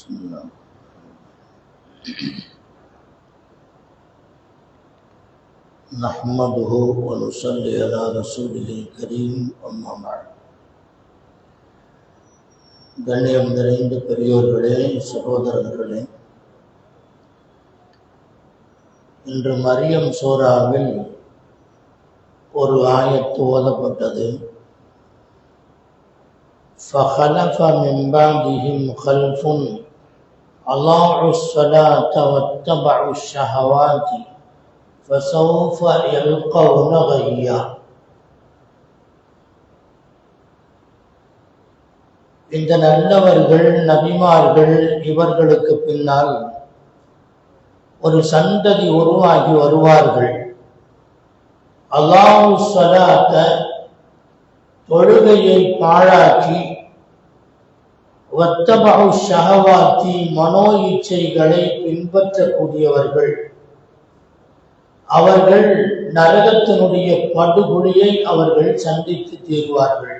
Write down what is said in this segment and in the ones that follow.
بسم الله نحمده ونصلي على رسوله الكريم أما بعد கண்ணியம் நிறைந்த பெரியோர்களே சகோதரர்களே இன்று மரியம் சோராவில் ஒரு ஆயத்து ஓதப்பட்டது فخلف من بعدهم خلف أضاعوا الصلاة واتبعوا الشهوات فسوف يلقون غيا இந்த நல்லவர்கள் நபிமார்கள் இவர்களுக்கு பின்னால் ஒரு சந்ததி உருவாகி வருவார்கள் அல்லாஹு சலாத்த தொழுகையை பாழாக்கி வத்தபகு ஷஹவாத்தி மனோ இச்சைகளை பின்பற்றக்கூடியவர்கள். அவர்கள் நரகத்தினுடைய படுகொலியை அவர்கள் சந்தித்து தீர்வார்கள்.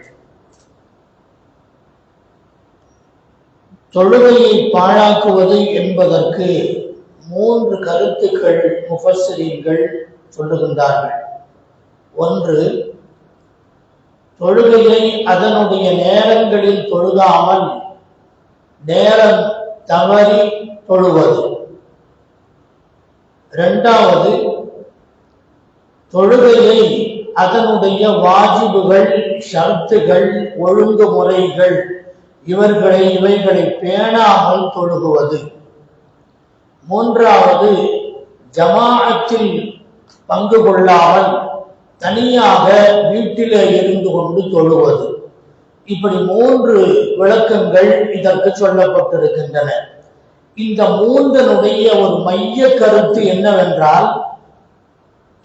தொழுகையை பாழாக்குவது என்பதற்கு மூன்று கருத்துக்கள் முஃபஸ்ஸரீன்கள் சொல்லுகின்றார்கள். ஒன்று தொழுகையை அதனுடைய நேரங்களில் தொழுகாமல் நேரம் தவறி தொழுவது. இரண்டாவது தொழுகையை அதனுடைய வாஜிபுகள் ஷர்த்துகள் ஒழுங்குமுறைகள் இவர்களை இவைகளை பேணாமல் தொழுகுவது. மூன்றாவது ஜமாஅத்தில் பங்கு கொள்ளாமல் தனியாக வீட்டிலே இருந்து கொண்டு தொழுவது. இப்படி மூன்று விளக்கங்கள் இதற்கு சொல்லப்பட்டிருக்கின்றன. இந்த மூன்றனுடைய ஒரு மைய கருத்து என்னவென்றால்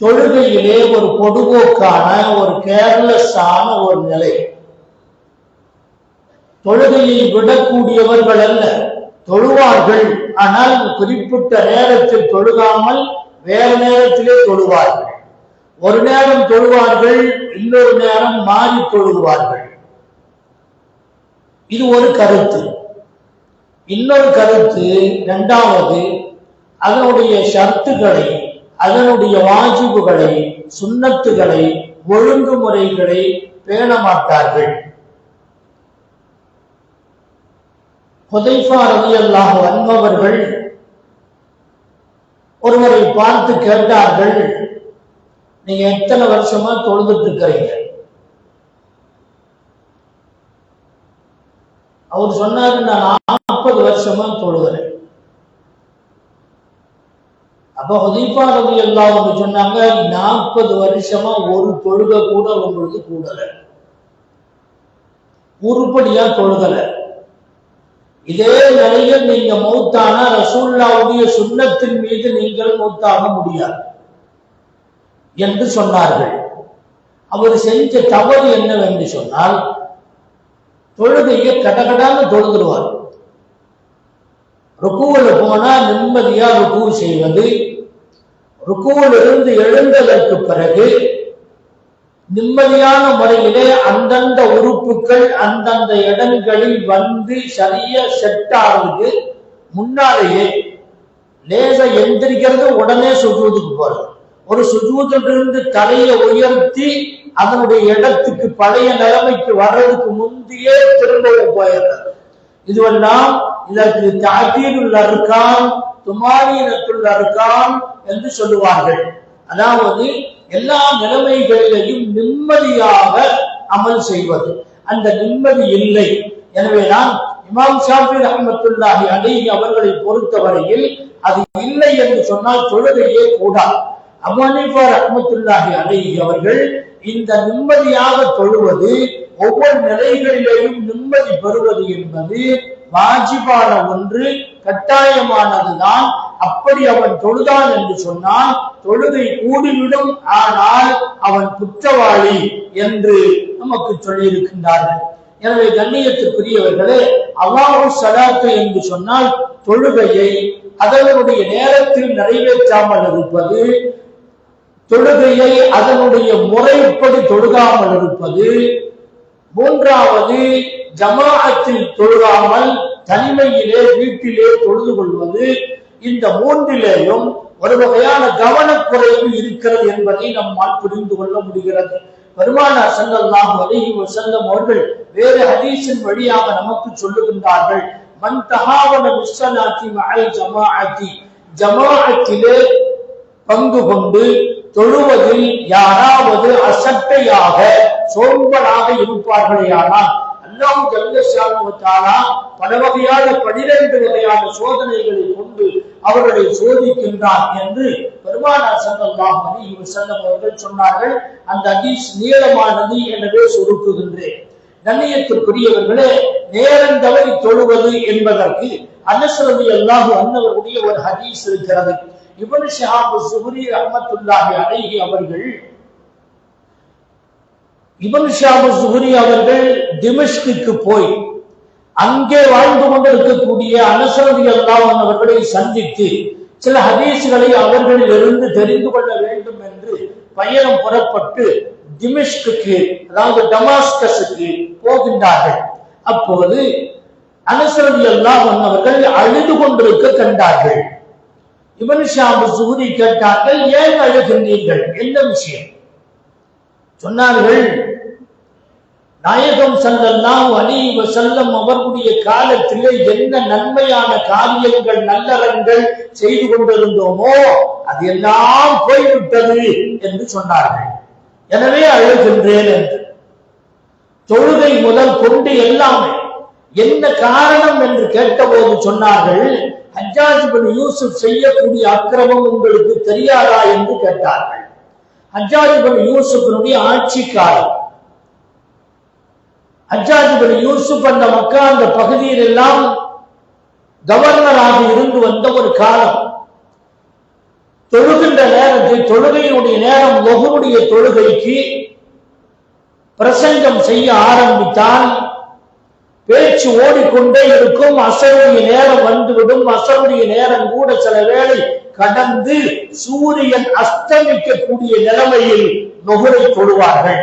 தொழுகையிலே ஒரு பொடுபோக்கான ஒரு கேர்லெஸ்ஸான ஒரு நிலை. தொழுகையை விடக்கூடியவர்கள் அல்ல தொழுவார்கள். ஆனால் குறிப்பிட்ட நேரத்தில் தொழுகாமல் வேறு நேரத்திலே தொழுவார்கள். ஒரு நேரம் தொழுவார்கள் இன்னொரு நேரம் மாறி தொழுவார்கள். இது ஒரு கருத்து. இன்னொரு கருத்து இரண்டாவது அதனுடைய ஷர்த்துகளை அதனுடைய வாஜிபுகளை சுண்ணத்துகளை ஒழுங்குமுறைகளை பேண மாட்டார்கள் ஹுதைஃபா ரலியல்லாஹு வந்தவர்கள் ஒருவரை பார்த்து கேட்டார்கள் நீங்க எத்தனை வருஷமா தொழுதுட்டு இருக்கிறீங்க? அவர் சொன்னாரு நான் நாற்பது வருஷமா தொழுகிறேன் அப்ப ஹுதைஃபா ரலியல்லாஹு அன்ஹு சொன்னாங்க நாற்பது வருஷமா ஒரு தொழுகை கூட உங்களுக்கு கூடல. உருப்படியா தொழுகலை. இதே நிலையில் நீங்க மௌத்தான ரசூல்லாவுடைய சுண்ணத்தின் மீது நீங்கள் மௌத்தாக முடியாது என்று சொன்னார்கள். அவர் செஞ்ச தவறு என்னவென்று சொன்னால் தொழுகையை கடகடான்னு தொழுதுடுவார். ருக்குவில் போனா நிம்மதியா ருக்கு செய்வது. ருக்குவில் இருந்து எழுந்ததற்கு பிறகு நிம்மதியான முறையிலே அந்தந்த உறுப்புகள் அந்தந்த இடங்களில் வந்து சரியா செட் ஆகுது முன்னாலேயே லேச எந்திரிக்கிறது உடனே சொல்றதுக்கு போறது. ஒரு சுஜூதிலிருந்து தலையை உயர்த்தி அதனுடைய இடத்துக்கு பழைய நிலைமைக்கு வர்றதுக்கு முந்தையே திரும்பவும் போயிடுறது இதுவெல்லாம் இதற்கு தாக்கீடுள்ள இருக்கான் துமானியனத்துள் இருக்கான் என்று சொல்லுவார்கள். அதாவது எல்லா நிலைமைகளிலையும் நிம்மதியாக அமல் செய்வது. அந்த நிம்மதி இல்லை. எனவேதான் இமாம் ஷாஃபி ரஹமத்துல்லாஹி அலைஹி அவர்களை பொறுத்தவரையில் அது இல்லை என்று சொன்னால் தொழுகையே கூடாது. அபு ஹனீஃபா ரஹமத்துல்லாஹி அலைஹி அவர்கள் இந்த நிம்மதியாக தொழுவது ஒவ்வொரு நிலைகளிலேயும் நிம்மதி பெறுவது என்பது வாஜிபான ஒன்று கட்டாயமானதுதான். அப்படி அவன் தொழுதான் என்று சொன்னால் தொழுகை கூடிவிடும். ஆனால் அவன் குற்றவாளி என்று நமக்கு சொல்லியிருக்கின்றார்கள். எனவே கண்ணியத்துக்குரியவர்களே அவ்வாறு சலாத்து என்று சொன்னால் தொழுகையை அதனுடைய நேரத்தில் நிறைவேற்றாமல் இருப்பது தொழுகையை அதனுடைய முறைப்படி தொழுகாமல் இருப்பது. மூன்றாவது ஜமாஅத்தில் தொழுகாமல் தனிமையிலே வீட்டிலே தொழுது கொள்வது. இந்த மூன்றிலேயும் ஒரு வகையான கவனக்குறைவு இருக்கிறது என்பதை நம்மால் புரிந்து கொள்ள முடிகிறது. பெருமானார் செல்லல்லாம் அலைஹி வசல்லம் அவர்கள் வேறு ஹதீஸின் வழியாக நமக்கு சொல்லுகின்றார்கள் மன் தகாவன பிஸ்ஸலாத்தி மஅல் ஜமாஅத்தி. ஜமாஅத்திலே பங்கு கொண்டு தொழுவதில் யாராவது அசட்டையாக சோம்பலாக இருப்பார்களேயானால் அல்லாஹ் ஜல்லஷானுவத்தாலா பல வகையான பனிரெண்டு வகையான சோதனைகளை கொண்டு அவர்களை சோதிக்கின்றான் என்று பெருமானார் ஸல்லல்லாஹு அலி வஸல்லம் அவர்கள் சொன்னார்கள். அந்த அதீஸ் நீளமானது எனவே சுருக்குகின்றேன் கண்ணியத்திற்குரியவர்களே நேரம் தவறி தொழுவது என்பதற்கு அனுசரதி அல்லாஹு அன்னவருடைய ஒரு ஹதீஸ் இருக்கிறது. இப்னு ஷஹாப் சுஹரி ரஹ்மத்துல்லாஹி அழகி அவர்கள் இப்னு ஷாபு சுஹரி அவர்கள் திமஷ்குக்கு போய் அங்கே வாழ்ந்து கொண்டிருக்கக்கூடிய அனசரதி அல்லாஹ் அவர்களை சந்தித்து சில ஹதீஸ்களை அவர்களிலிருந்து தெரிந்து கொள்ள வேண்டும் என்று பயணம் புறப்பட்டு திமிஷ்குக்கு அதாவது டமாஸ்கஸுக்கு போகின்றார்கள். அப்போது அனசரதி அல்லாஹ் அவர்கள் அழுது கொண்டிருக்க கண்டார்கள். இவன் ஷாபு சுகுதி கேட்டார்கள் ஏன் அழுகின்றீர்கள்? என்ன விஷயம்? சொன்னார்கள் நாயகம் சல்லல்லாஹு அலைஹி செல்லம் அவர்களுடைய காலத்திலே என்ன நன்மையான காரியங்கள் நல்லறங்கள் செய்து கொண்டிருந்தோமோ அது எல்லாம் போய்விட்டது என்று சொன்னார்கள். எனவே அழுகின்றேன் என்று. தொழுகை முதல் கொண்டு எல்லாமே என்ன காரணம்? என்று கேட்டபோது சொன்னார்கள் ஹஜ்ஜாஜ் பின் யூசுப் செய்யக்கூடிய அக்கிரமம் உங்களுக்கு தெரியாதா என்று கேட்டார்கள். ஹஜ்ஜாஜ் பின் யூசுஃபினுடைய ஆட்சி காலம் ஹஜ்ஜாஜ் பின் யூசுப் அந்த மக்கா அந்த பகுதியில் எல்லாம் கவர்னராக இருந்து வந்த ஒரு காலம். தொழுகின்ற நேரத்தில் தொழுகையினுடைய நேரம் லொகுனுடைய தொழுகைக்கு பிரசங்கம் செய்ய ஆரம்பித்தால் பேச்சு ஓடிக்கொண்டே இருக்கும். அசருடைய நேரம் வந்துவிடும். அசருடைய நேரம் கூட சில வேளை கடந்து சூரியன் அஸ்தமிக்கக்கூடிய நிலைமையில் நுகரை தொழுவார்கள்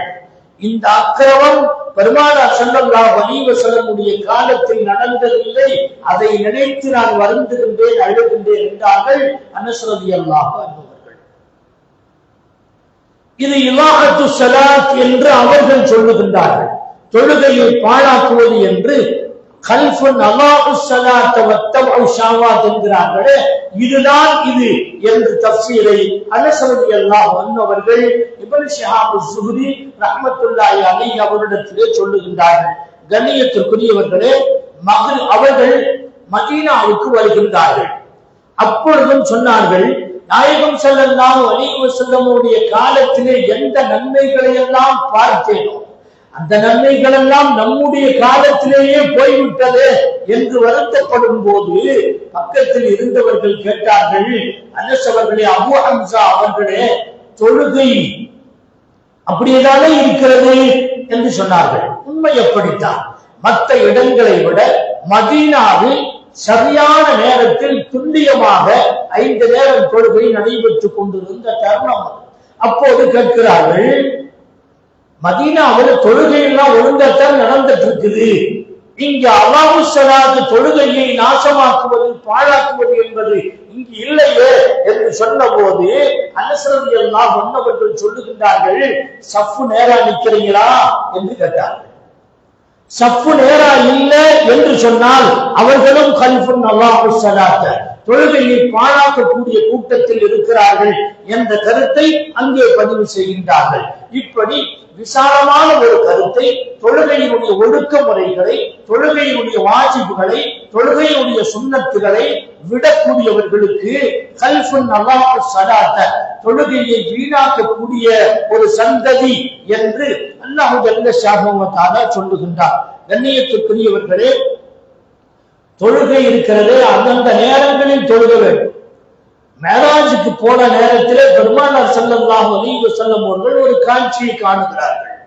இந்த அக்கிரமம் பெருமானார் செல்லல்லா வலிவ வஸல்லமுடைய காலத்தில் நடந்ததில்லை. அதை நினைத்து நான் வருந்துகின்றேன் அழுகின்றேன் என்றார்கள் அனுசரதி அல்லாஹ் இது இலாகத்து சலாத் என்று அவர்கள் சொல்லுகின்றார்கள். தொழுகையை பாழாக்குவது என்று என்கிறார்களே. இதுதான் இது என்று தப்சீரை அனஸ் எல்லாம் வந்தவர்கள் இபன் இப்னு ஷிஹாப் ஸுஹ்ரி அவரிடத்திலே சொல்லுகின்றார்கள். கண்ணியத்திற்குரியவர்களே மகள் அவர்கள் மதீனாவுக்கு வருகின்றார்கள். அப்பொழுதும் சொன்னார்கள் நாயகம் ஸல்லல்லாஹு அலைஹி வஸல்லமுடைய காலத்திலே எந்த நன்மைகளை எல்லாம் பார்த்தேனோ அந்த நன்மைகள் எல்லாம் நம்முடைய காலத்திலேயே போய்விட்டது என்று வருத்தப்படும் போது பக்கத்தில் இருந்தவர்கள் கேட்டார்கள் அனசவர்களே அபு ஹம்சா அவர்களே தொழுகை அப்படியேதானே இருக்கிறது? என்று சொன்னார்கள். உண்மை எப்படித்தான்? மற்ற இடங்களை விட மதீனாவில் சரியான நேரத்தில் துல்லியமாக ஐந்து நேரம் தொழுகை நடைபெற்றுக் கொண்டிருந்த தருணம். அப்போது கேட்கிறார்கள் மதீனாவில் தொழுகையெல்லாம் ஒழுங்கத்தான் நடந்துட்டு இருக்குது இங்க அல்லாஹு சலாது தொழுகையை நாசமாக்குவது பாழாக்குவது என்பது இங்கு இல்லையே என்று சொன்னபோது அனுசரதி எல்லாம் சொன்னவர்கள் சொல்லுகின்றார்கள் சஃப்பு நேரா நிக்கிறீங்களா என்று கேட்டார்கள். சப்பு நேரா இல்லை என்று சொன்னால் அவர்களும் கல்ஃபுன் அல்லாஹு சலாத்த தொழுகையை பாழாக்கக்கூடிய கூட்டத்தில் இருக்கிறார்கள் என்ற கருத்தை அங்கே பதிவு செய்கின்றார்கள். இப்படி விசாலமான ஒரு கருத்தை தொழுகையினுடைய ஒழுக்க முறைகளை தொழுகையினுடைய வாஜிப்புகளை தொழுகையினுடைய சுண்ணத்துகளை விடக்கூடியவர்களுக்கு கல்ஃபுன் அல்லாஹு ஸலாத்த தொழுகையை வீணாக்கக்கூடிய ஒரு சந்ததி என்று அல்லாஹு ஜல்ல ஷாஹுவத்தாலா சொல்லுகின்றார். கண்ணியத்துக்குரியவர்களே தொழுகை இருக்கிறது அந்தந்த நேரங்களில் தொழுக வேண்டும். மேராஜுக்கு போன நேரத்திலே பெருமானார் ஸல்லல்லாஹு அலைஹி செல்லும் அவர்கள் ஒரு காட்சியை காணுகிறார்கள்.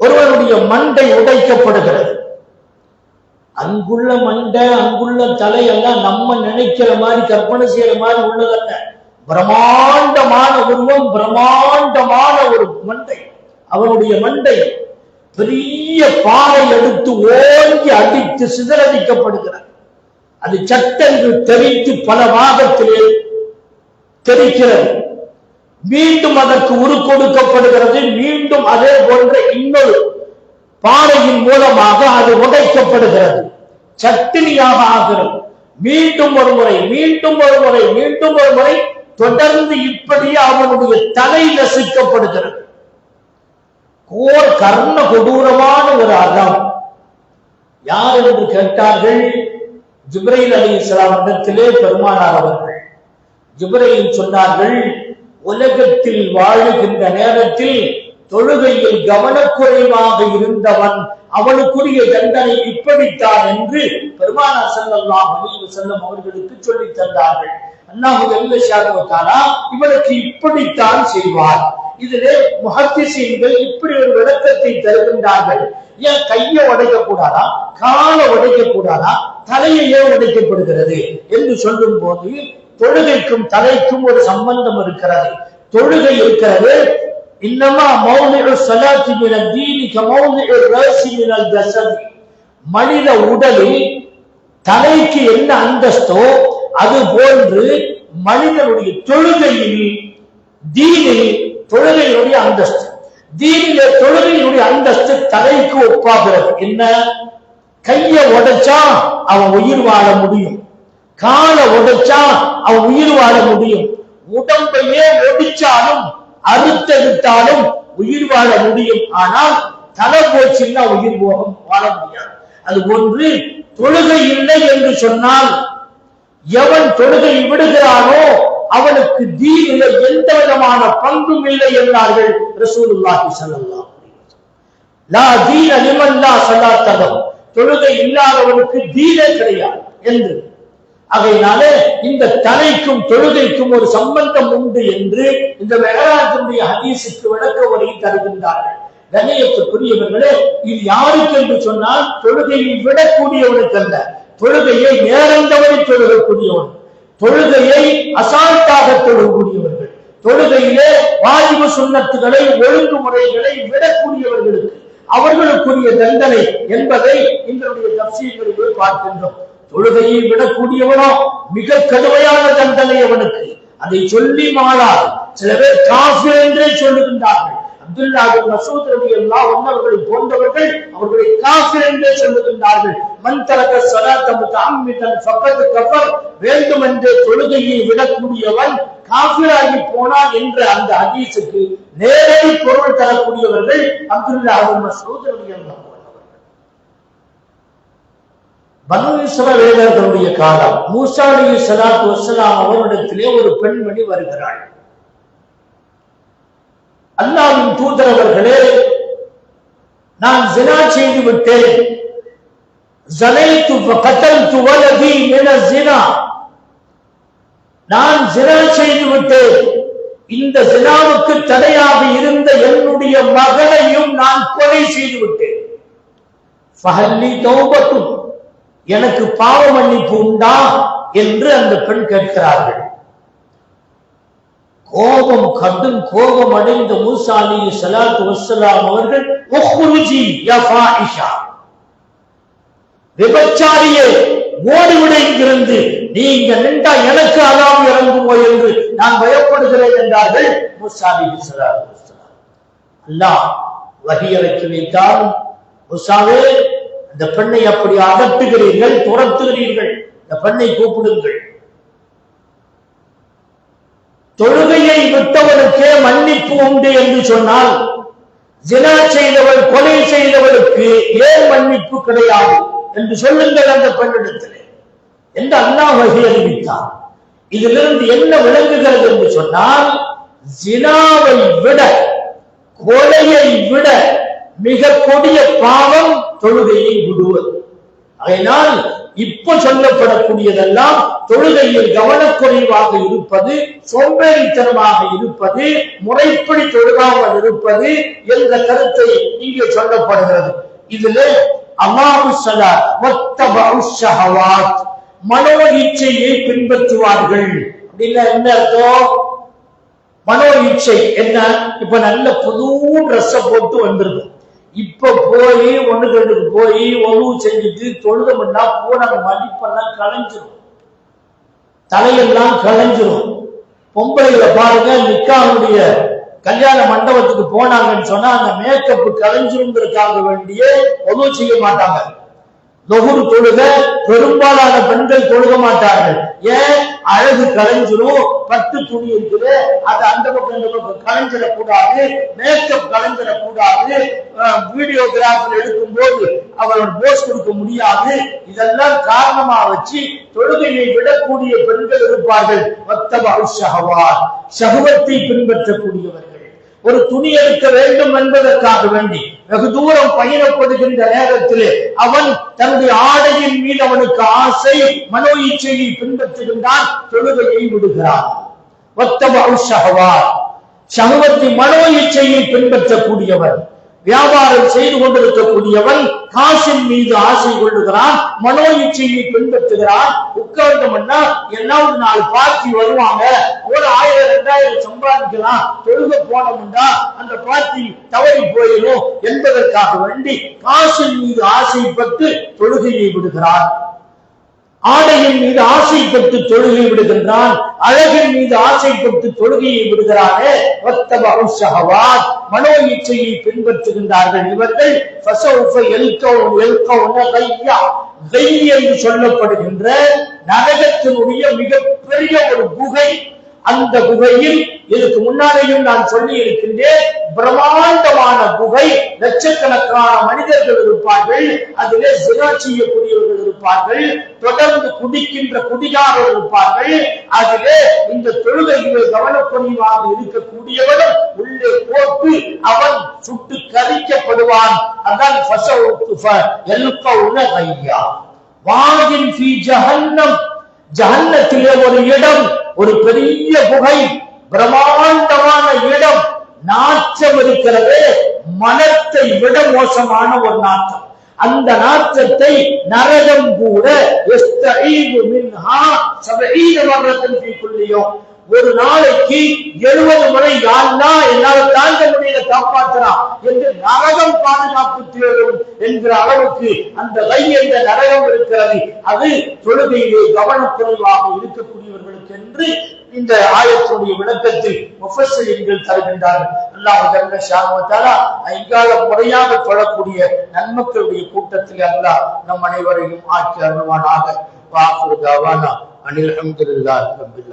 ஒருவருடைய மண்டை உடைக்கப்படுகிறது. அங்குள்ள மண்டை அங்குள்ள தலை எல்லாம் நம்ம நினைக்கிற மாதிரி கற்பனை செய்யற மாதிரி உள்ளதல்ல. பிரமாண்டமான உருவம் பிரம்மாண்டமான ஒரு மண்டை. அவனுடைய மண்டை பெரிய பாறை எடுத்து ஓங்கி அடித்து சிதறடிக்கப்படுகிறார் அது சட்டென்று தெரித்து பல மாதத்திலே தெரிக்கிறது மீண்டும் அதற்கு உரு கொடுக்கப்படுகிறது. மீண்டும் அதே போன்ற இன்னொரு பாறையின் மூலமாக அது உடைக்கப்படுகிறது. சட்டினியாக ஆகிறது. மீண்டும் ஒரு முறை மீண்டும் ஒரு முறை மீண்டும் ஒரு முறை தொடர்ந்து இப்படியே அவனுடைய தலை நசுக்கப்படுகிறது. கோர் கர்ண கொடூரமான ஒரு அறம். யார் என்று கேட்டார்கள்? ஜிப்ரையில் அலி இஸ்லாம் இடத்திலே பெருமானார் அவர்கள் ஜிப்ரையில் சொன்னார்கள் உலகத்தில் வாழுகின்ற நேரத்தில் தொழுகையில் கவனக்குறைவாக இருந்தவன் அவனுக்குரிய தண்டனை இப்படித்தான் என்று பெருமானார் ஸல்லல்லாஹு அலைஹி வஸல்லம் அவர்களுக்கு சொல்லித் தந்தார்கள். அல்லாஹு ஜல்ல இவனுக்கு இப்படித்தான் செய்வார். இதிலே முகத்திசீன்கள் இப்படி ஒரு விளக்கத்தை தருகின்றார்கள். ஏன் கையை உடைக்க கூடாதா? காலை உடைக்க கூடாதா? தலையே உடைக்கப்படுகிறது என்று சொல்லும் போது தொழுகைக்கும் தலைக்கும் ஒரு சம்பந்தம் இருக்கிறது. தொழுகை இருக்கிறது. இன்னமா மௌனிகள் ஸலாத்தி மினத் தீனி கமௌலிஉ ராசி மினல் மனித உடலில் தலைக்கு என்ன அந்தஸ்தோ அது போன்று மனிதனுடைய தொழுகையில் தீனில் தொழுகையினுடைய அந்தஸ்து. தீனிலே தொழுகையினுடைய அந்தஸ்து தலைக்கு ஒப்பாகிறது. என்ன? கைய உடைச்சா அவன் உயிர் வாழ முடியும். காலை உடைச்சா அவன் உயிர் வாழ முடியும். உடம்பையே ஒடிச்சாலும் அறுத்தெடுத்தாலும் உயிர் வாழ முடியும். ஆனால் தலை போச்சுன்னா உயிர் போகும் வாழ முடியாது. அது ஒன்று தொழுகை இல்லை என்று சொன்னால் எவன் தொழுகை விடுகிறானோ அவனுக்கு தீனில எந்த விதமான பங்கும் இல்லை என்றார்கள் ரசூலுல்லாஹி ஸல்லல்லாஹு லா தீன லிமன் லா தொழுகை இல்லாதவனுக்கு தீனே கிடையாது என்று. அதையினாலே இந்த தலைக்கும் தொழுகைக்கும் ஒரு சம்பந்தம் உண்டு என்று இந்த மெகராஜனுடைய ஹதீஸுக்கு விளக்க உரையை தருகின்றார்கள். கண்ணியத்துக்குரியவர்களே இது யாருக்கு என்று சொன்னால் தொழுகையை விடக்கூடியவனுக்கு அல்ல. தொழுகையை நேர்ந்தவரை தொழுகக்கூடியவன். தொழுகையை அசால்ட்டாக தொழக்கூடியவர்கள். தொழுகையிலே வாயு சுண்ணத்துகளை ஒழுங்குமுறைகளை விடக்கூடியவர்களுக்கு அவர்களுக்குரிய தண்டனை என்பதை இன்றைய தப்சீல்களிலே பார்க்கின்றோம். தொழுகையை விடக்கூடியவனோ மிக கடுமையான தண்டனை அவனுக்கு. அதை சொல்லி மாளார் சில பேர் காஃபி என்றே சொல்லுகின்றார்கள். அப்துல்லா பின் மசூத் ரலியல்லாஹு அன்ஹு அவர்களை போன்றவர்கள் அவர்களை காஃபிர் என்றே சொல்லுகின்றார்கள். மன் தரக ஸலாத்த முத்தஅம்மிதன் ஃபக்கத் கஃபர். வேண்டுமென்றே தொழுகையை விடக்கூடியவன் காஃபிராகி போனா என்ற அந்த ஹதீஸுக்கு நேரடி பொருள் தரக்கூடியவர்கள் அப்துல்லா பின் மசூத் ரலியல்லாஹு அன்ஹு பனு இஸ்ரவேலர்களுடைய காலம் மூசா அலி ஸலாத்து வஸ்ஸலாம் அவரிடத்திலே ஒரு பெண்மணி வருகிறாள். அல்லாவின் தூதரவர்களே நான் ஜினா செய்து விட்டேன். ஜினா. நான் ஜினா செய்து விட்டேன். இந்த ஜினாவுக்கு தடையாக இருந்த என்னுடைய மகனையும் நான் கொலை செய்து விட்டேன். ஃபஹல்லி எனக்கு பாவ மன்னிப்பு உண்டா? என்று அந்த பெண் கேட்கிறார்கள். கோபம் கடும் கோபம் அடைந்த மூசா அலி ஸலாத்து வஸ்ஸலாம் அவர்கள் விபச்சாரியே ஓடிவிட இங்கிருந்து. நின்றா எனக்கு அலாம் இறங்குமோ என்று நான் பயப்படுகிறேன் என்றார்கள் மூசா அலி ஸலாத்து அல்லாஹ் வஹி இறக்கி வைத்தால் மூசாவே அந்த பெண்ணை அப்படி அகற்றுகிறீர்கள் துரத்துகிறீர்கள். இந்த பெண்ணை கூப்பிடுங்கள். தொழுகையை விட்டவனுக்கே மன்னிப்பு உண்டு என்று சொன்னால் ஜினா செய்தவள் கொலை செய்தவளுக்கு ஏன் மன்னிப்பு கிடையாது என்று சொல்லுங்கள் அந்த பெண்ணிடத்திலே. என்று அல்லாஹ் வகை அறிவித்தார். இதிலிருந்து என்ன விளங்குகிறது என்று சொன்னால் ஜினாவை விட கொலையை விட மிக கொடிய பாவம் தொழுகையை விடுவது. அதனால் இப்ப சொல்லப்படக்கூடியதெல்லாம் தொழுகையில் கவனக்குறைவாக இருப்பது சோம்பேறித்தனமாக இருப்பது முறைப்படி தொழுகாமல் இருப்பது என்ற கருத்தை இங்கே சொல்லப்படுகிறது. இதுல அமாவு மனோ இச்சையை பின்பற்றுவார்கள். அப்படின்னா என்ன அர்த்தம்? மனோ இச்சை என்ன? இப்ப நல்ல புது ட்ரெஸ்ஸை போட்டு வந்திருக்கும் இப்ப போய் ஒண்ணுக்கு ரெண்டுக்கு போய் உணவு செஞ்சுட்டு தொழுதம்னா போன மதிப்பெல்லாம் கலைஞ்சிரும். தலையெல்லாம் கலைஞ்சிரும். பொம்பளைகளை பாருங்க நிக்காவுடைய கல்யாண மண்டபத்துக்கு போனாங்கன்னு சொன்னா அந்த மேக்கப் கலைஞ்சிருங்கிறதுக்காக வேண்டிய உதவு செய்ய மாட்டாங்க. நொகுர் தொழுக பெரும்பாலான பெண்கள் தொழுக மாட்டார்கள். ஏன்? அழகு கலைஞ்சிரும் பத்து துணி இருக்குது அது அந்த பக்கம் இந்த பக்கம் கலைஞ்சிடக்கூடாது மேக்கப் கலைஞ்சிடக்கூடாது வீடியோகிராஃபர் எடுக்கும் போது அவரோட போஸ் கொடுக்க முடியாது. இதெல்லாம் காரணமா வச்சு தொழுகையை விடக்கூடிய பெண்கள் இருப்பார்கள். மத்தப ஷஹவார் சகுவத்தை பின்பற்றக்கூடியவர்கள். ஒரு துணி எடுக்க வேண்டும் என்பதற்காக வேண்டி வெகு தூரம் பயணப்படுகின்ற நேரத்திலே அவன் தன்னுடைய ஆடையின் மீது அவனுக்கு ஆசை மனோ இச்சையை பின்பற்றுகின்றான் தொழுகையை விடுகிறான். ஒத்தபு ஷஹவார் மனோ இச்சையை பின்பற்றக்கூடியவன் வியாபாரம் செய்து கொண்டிருக்கக்கூடியவன் காசின் மீது ஆசை கொள்ளுகிறான் மனோ இச்சையை பின்பற்றுகிறான். உட்கார்ந்தோம்னா என்ன ஒரு நாள் பார்ட்டி வருவாங்க. ஒரு ஆயிரம் ரெண்டாயிரம் சம்பாதிக்கலாம். தொழுக போனோம்னா அந்த பார்த்தி தவறி போயிடும் என்பதற்காக வேண்டி காசின் மீது ஆசைப்பட்டு தொழுகையை விடுகிறான். ஆடையின் மீது ஆசைப்பட்டு தொழுகை விடுகின்றான். அழகின் மீது ஆசைப்பட்டு தொழுகையை விடுகிறானே. மனோ இச்சையை பின்பற்றுகின்றார்கள் இவர்கள். என்று சொல்லப்படுகின்ற நரகத்தினுடைய மிகப்பெரிய ஒரு குகை. அந்த குகையில் இதுக்கு முன்னாலேயும் நான் சொல்லி இருக்கின்றேன் பிரம்மாண்டமான குகை லட்சக்கணக்கான மனிதர்கள் இருப்பார்கள் அதிலே சினா செய்யக்கூடியவர்கள் இருப்பார்கள் தொடர்ந்து குடிக்கின்ற குடிகாரர்கள் இருப்பார்கள் அதிலே இந்த தொழுகையிலே கவனக்குறைவாக இருக்கக்கூடியவனும் உள்ளே போட்டு அவன் சுட்டு கரிக்கப்படுவான். அதான் ஐயா வாகின் ஜஹன்னம். ஜஹன்னத்திலே ஒரு இடம் ஒரு பெரிய குகை பிரம்மாண்டமான இடம் நாச்சம் இருக்கிறது. மனத்தை விட மோசமான ஒரு நாற்றம். அந்த நாற்றத்தை நரகம் கூட ஒரு நாளைக்கு எழுபது முறை யாருன்னா என்னால தாங்க முடியல காப்பாற்றலாம் என்று நரகம் பாதுகாப்பு தேடும் என்கிற அளவுக்கு அந்த வை என்ற நரகம் இருக்கிறது. அது தொழுகையிலே கவனக்குறைவாக இருக்கக்கூடியவர்களுக்கு என்று இந்த ஆயத்தினுடைய விளக்கத்தில் முஃபஸ்ஸலின்கள் தருகின்றார்கள். அல்லாஹ் ஜல்ல ஷானவத்தாலா ஐங்கால முறையாக தொழக்கூடிய நன்மக்களுடைய கூட்டத்தில் அல்லாஹ் நம் அனைவரையும் ஆட்சி அருள்வானாக. வாக்குறுதாவானா அனில் அஹமதுல்லாஹி ரப்பில்